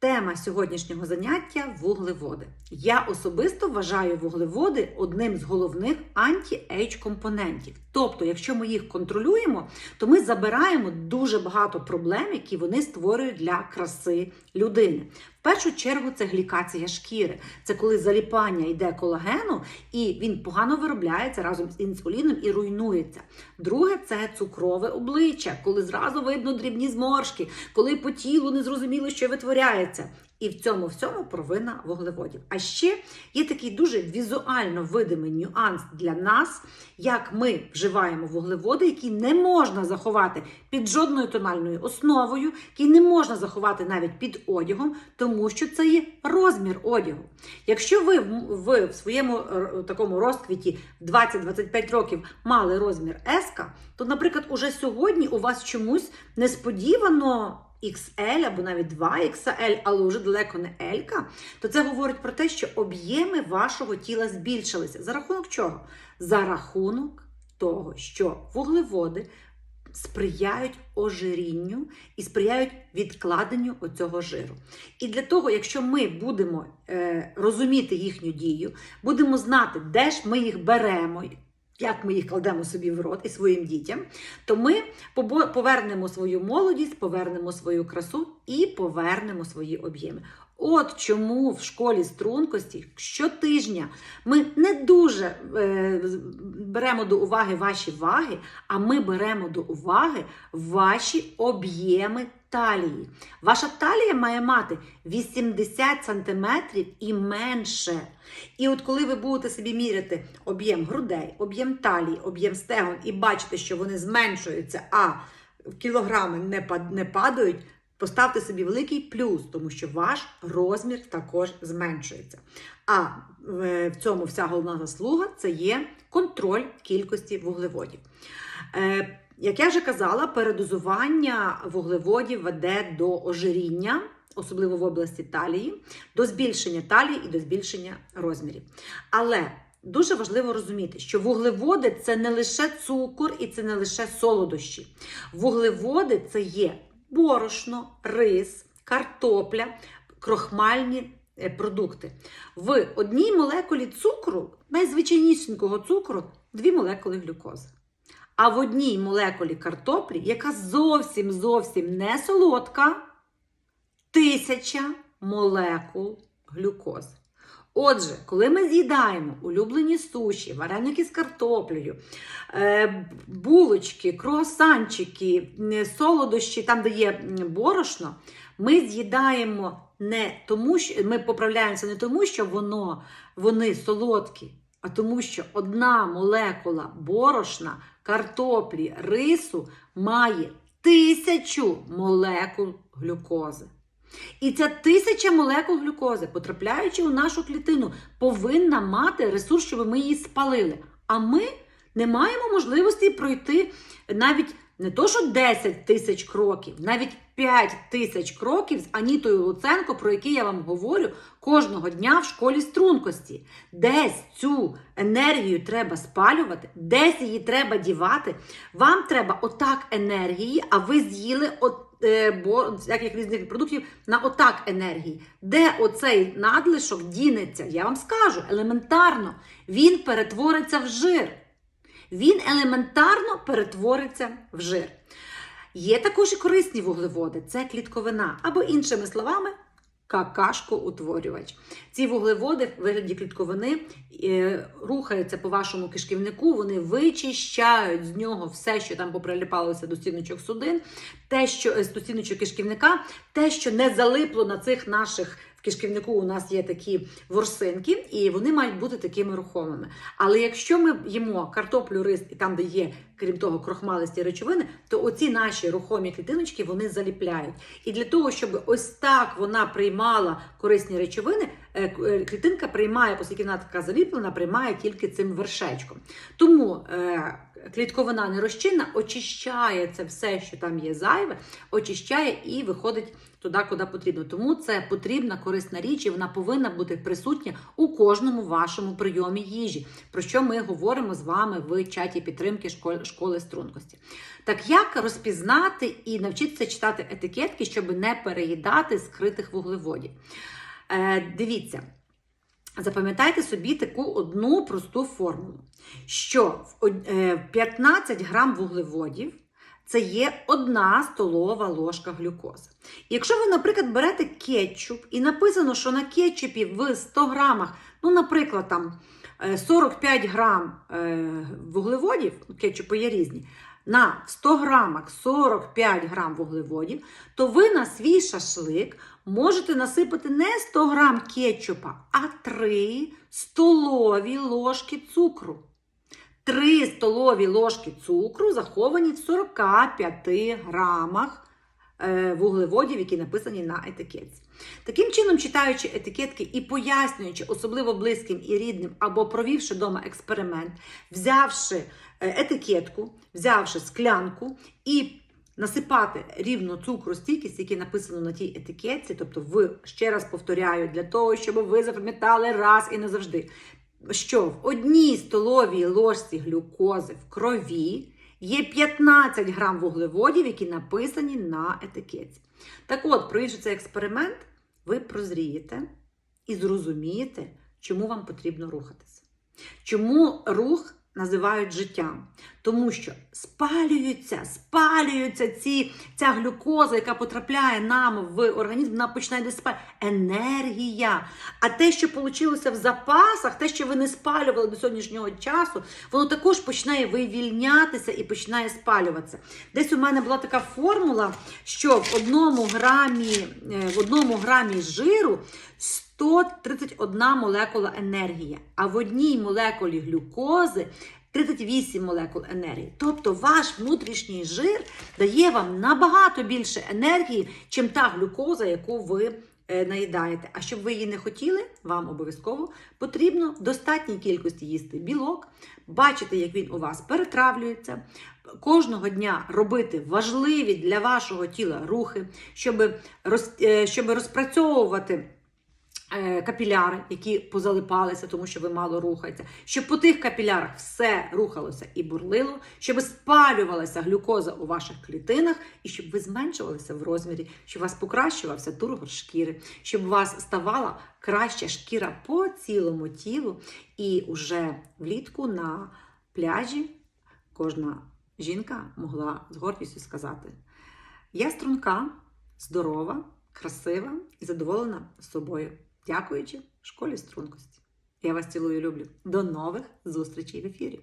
Тема сьогоднішнього заняття вуглеводи. Я особисто вважаю вуглеводи одним з головних анті-ейдж компонентів. Тобто, якщо ми їх контролюємо, то ми забираємо дуже багато проблем, які вони створюють для краси людини. В першу чергу це глікація шкіри. Це коли заліпання йде колагену, і він погано виробляється разом з інсуліном і руйнується. Друге це цукрове обличчя, коли зразу видно дрібні зморшки, коли по тілу не зрозуміло, що витворяється. І в цьому всьому провина вуглеводів. А ще є такий дуже візуально видимий нюанс для нас, як ми вживаємо вуглеводи, які не можна заховати під жодною тональною основою, які не можна заховати навіть під одягом, тому що це є розмір одягу. Якщо ви в, в, своєму е, такому розквіті 20-25 років мали розмір S, то, наприклад, уже сьогодні у вас чомусь несподівано. XL або навіть 2XL, але вже далеко не L, то це говорить про те, що об'єми вашого тіла збільшилися. За рахунок чого? За рахунок того, що вуглеводи сприяють ожирінню і сприяють відкладенню оцього жиру. І для того, якщо ми будемо е, розуміти їхню дію, будемо знати, де ж ми їх беремо. Як ми їх кладемо собі в рот і своїм дітям, то ми повернемо свою молодість, повернемо свою красу і повернемо свої об'єми. От чому в школі стрункості щотижня ми не дуже е, беремо до уваги ваші ваги, а ми беремо до уваги ваші об'єми талії. Ваша талія має мати 80 см і менше. І от коли ви будете собі міряти об'єм грудей, об'єм талії, об'єм стегон і бачите, що вони зменшуються, а кілограми не, падають, поставте собі великий плюс, тому що ваш розмір також зменшується. А в цьому вся головна заслуга це є контроль кількості вуглеводів. Е, як я вже казала, передозування вуглеводів веде до ожиріння, особливо в області талії, до збільшення талії і до збільшення розмірів. Але дуже важливо розуміти, що вуглеводи це не лише цукор і це не лише солодощі. Вуглеводи це є борошно, рис, картопля, крохмальні продукти. В одній молекулі цукру, найзвичайнішенького цукру, дві молекули глюкози. А в одній молекулі картоплі, яка зовсім зовсім не солодка, тисяча молекул глюкози. Отже, коли ми з'їдаємо улюблені суші, вареники з картоплею, булочки, круасанчики, солодощі, там, де є борошно, ми з'їдаємо не тому, що ми поправляємося не тому, що воно, вони солодкі, а тому, що одна молекула борошна, картоплі, рису має тисячу молекул глюкози. І ця тисяча молекул глюкози, потрапляючи у нашу клітину, повинна мати ресурс, щоб ми її спалили. А ми не маємо можливості пройти навіть не то, що 10 тисяч кроків, навіть 5 тисяч кроків з Анітою Луценко, про які я вам говорю кожного дня в школі стрункості. Десь цю енергію треба спалювати, десь її треба дівати. Вам треба отак енергії, а ви з'їли от, бо всяких різних продуктів на отак енергії. Де оцей надлишок дінеться? Я вам скажу елементарно, він перетвориться в жир. Він елементарно перетвориться в жир. Є також і корисні вуглеводи, це клітковина, або, іншими словами, какашкоутворювач. Ці вуглеводи в вигляді клітковини е, рухаються по вашому кишківнику, вони вичищають з нього все, що там поприліпалося до стіночок судин, те, що е, до стіночок кишківника, те, що не залипло на цих наших. В кишківнику у нас є такі ворсинки, і вони мають бути такими рухомими. Але якщо ми їмо картоплю, рис і там, де є, крім того, крохмалисті речовини, то оці наші рухомі клітиночки вони заліпляють. І для того, щоб ось так вона приймала корисні речовини, е, е, клітинка приймає, оскільки вона така заліплена, приймає тільки цим вершечком. Тому е, клітковина нерозчинна очищає це все, що там є зайве, очищає і виходить туди, куди потрібно. Тому це потрібна корисна річ, і вона повинна бути присутня у кожному вашому прийомі їжі, про що ми говоримо з вами в чаті підтримки школи, стрункості. Так як розпізнати і навчитися читати етикетки, щоб не переїдати скритих вуглеводів? Е, дивіться. Запам'ятайте собі таку одну просту формулу, що в е, 15 грам вуглеводів це є одна столова ложка глюкози. Якщо ви, наприклад, берете кетчуп і написано, що на кетчупі в 100 грамах, ну, наприклад, там е, 45 грам е, вуглеводів, кетчупи є різні, на 100 грамах 45 грам вуглеводів, то ви на свій шашлик можете насипати не 100 грам кетчупа, а 3 столові ложки цукру. 3 столові ложки цукру заховані в 45 грамах вуглеводів, які написані на етикетці. Таким чином, читаючи етикетки і пояснюючи, особливо близьким і рідним, або провівши вдома експеримент, взявши е, етикетку, взявши склянку і насипати рівно цукру стільки, скільки написано на тій етикетці, тобто ви, ще раз повторяю, для того, щоб ви запам'ятали раз і назавжди, що в одній столовій ложці глюкози в крові є 15 грам вуглеводів, які написані на етикетці. Так от, провівши цей експеримент, ви прозрієте і зрозумієте, чому вам потрібно рухатися. Чому рух називають життям? Тому що спалюються, спалюються ці, ця глюкоза, яка потрапляє нам в організм, вона починає доспати. Енергія. А те, що вийшло в запасах, те, що ви не спалювали до сьогоднішнього часу, воно також починає вивільнятися і починає спалюватися. Десь у мене була така формула, що в одному грамі, е, в одному грамі жиру 131 молекула енергії, а в одній молекулі глюкози 38 молекул енергії. Тобто ваш внутрішній жир дає вам набагато більше енергії, чим та глюкоза, яку ви е, наїдаєте. А щоб ви її не хотіли, вам обов'язково потрібно в достатній кількості їсти білок, бачити, як він у вас перетравлюється. Кожного дня робити важливі для вашого тіла рухи, щоб, е, розпрацьовувати капіляри, які позалипалися, тому що ви мало рухаєтеся, щоб по тих капілярах все рухалося і бурлило, щоб спалювалася глюкоза у ваших клітинах, і щоб ви зменшувалися в розмірі, щоб у вас покращувався тургор шкіри, щоб у вас ставала краща шкіра по цілому тілу, і уже влітку на пляжі кожна жінка могла з гордістю сказати: Я струнка, здорова, красива і задоволена собою, дякуючи школі стрункості. Я вас цілую, люблю. До нових зустрічей в ефірі.